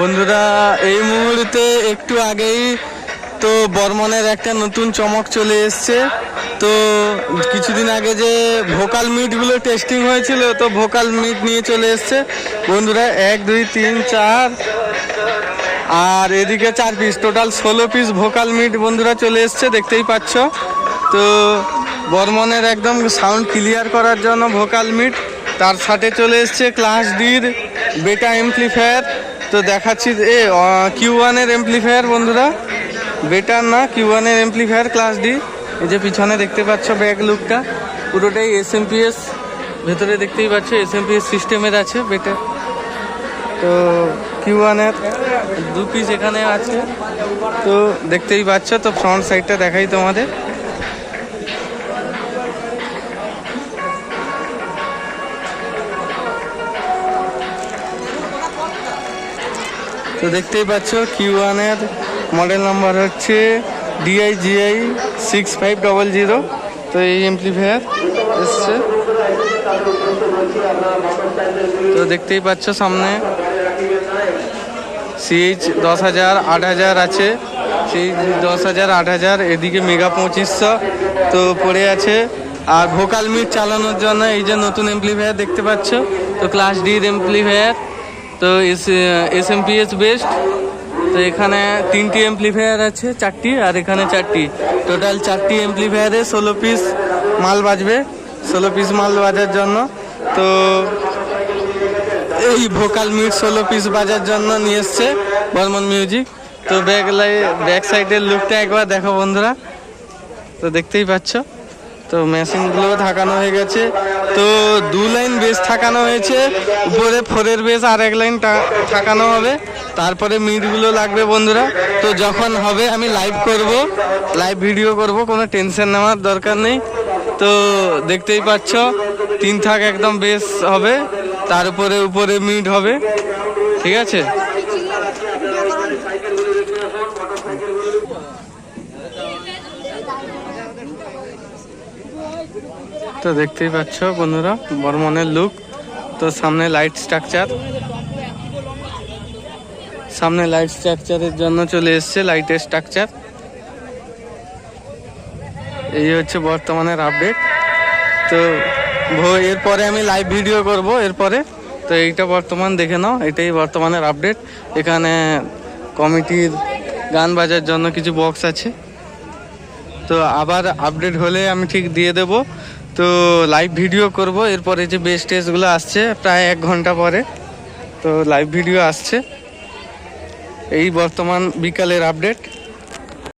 বন্ধুরা, এই মুহূর্তে একটু আগেই তো বর্মনের একটা নতুন চমক চলে এসছে। তো কিছুদিন আগে যে ভোকাল মিটগুলো টেস্টিং হয়েছিল, তো ভোকাল মিট নিয়ে চলে এসছে। বন্ধুরা, এক, দুই, তিন, চার আর এদিকে চার পিস টোটাল ষোলো পিস ভোকাল মিট বন্ধুরা চলে এসছে, দেখতেই পাচ্ছ। তো বর্মনের একদম সাউন্ড ক্লিয়ার করার জন্য ভোকাল মিট। তার সাথে চলে এসছে ক্লাস ডির বেটা এমপ্লিফায়ার তো দেখাচ্ছি এ কিউ ওয়ানের এমপ্লিফায়ার বন্ধুরা। বেটার না কিউ ওয়ানের এমপ্লিফায়ার ক্লাস ডি এই যে পিছনে দেখতে পাচ্ছ ব্যাক লুকটা পুরোটাই এস এম পি এস ভেতরে দেখতেই পাচ্ছ এস এম পি এস সিস্টেমের আছে বেটার তো কিউ ওয়ানের দু পিস এখানে আছে। তো দেখতেই পাচ্ছ, তো ফ্রন্ট সাইডটা দেখাই তোমাদের। তো দেখতেই পাচ্ছ কিউ ওয়ানের মডেল নাম্বার হচ্ছে DI GI six five double zero তো এই এমপ্লিফায়ার এসছে। তো দেখতেই পাচ্ছ, সামনে সিএইচ দশ হাজার, আট হাজার আছে। সেই দশ হাজার, আট হাজার, এদিকে মেগা পঁচিশশো, তো পড়ে আছে। আর ভোকাল মিট চালানোর জন্য এই যে নতুন এমপ্লিফায়ার দেখতে পাচ্ছ, তো ক্লাস ডির এমপ্লিফায়ার তো S S M P S best তো এখানে তিনটি এমপ্লিফায়ার আছে, চারটি, আর এখানে চারটি। টোটাল চারটি এমপ্লিফায়ারে ষোলো পিস মাল বাজবে, ষোলো পিস মাল বাজার জন্য। তো এই ভোকাল মিট ষোলো পিস বাজার জন্য নিয়ে এসছে বর্মন মিউজিক তো ব্যাক লাই ব্যাক সাইডের লুকটা একবার দেখো বন্ধুরা। তো দেখতেই পাচ্ছ। তো মেশিনগুলো ঢাকানো হয়ে গেছে। তো দু লাইন বেস ঠাকানো হয়েছে। উপরে ফোরের বেস আর এক লাইন ঠাকানো হবে। তারপরে মিটগুলো লাগবে বন্ধুরা। তো যখন হবে আমি লাইভ করব। লাইভ ভিডিও করব, কোনো টেনশন নেওয়ার দরকার নেই। তো দেখতেই পাচ্ছ, তিন থাক একদম বেস হবে। তার উপরে উপরে মিট হবে। ঠিক আছে? তো দেখতেই পাচ্ছ বন্ধুরা বর্মনের লুক। তো সামনে লাইট স্ট্রাকচার সামনে লাইট স্ট্রাকচারের জন্য চলে এসছে লাইটের স্ট্রাকচার এই হচ্ছে বর্তমানের আপডেট তো এরপরে আমি লাইভ ভিডিও করব এরপরে। তো এইটা বর্তমান দেখে নাও, এটাই বর্তমানের আপডেট এখানে কমিটির গান বাজার জন্য কিছু বক্স আছে। তো আবার আপডেট হলে আমি ঠিক দিয়ে দেব। তো লাইভ ভিডিও করব। এরপরে যে বেস্ট টেস্টগুলো আসছে, প্রায় এক ঘণ্টা পরে তো লাইভ ভিডিও আসছে। এই বর্তমান বিকালের আপডেট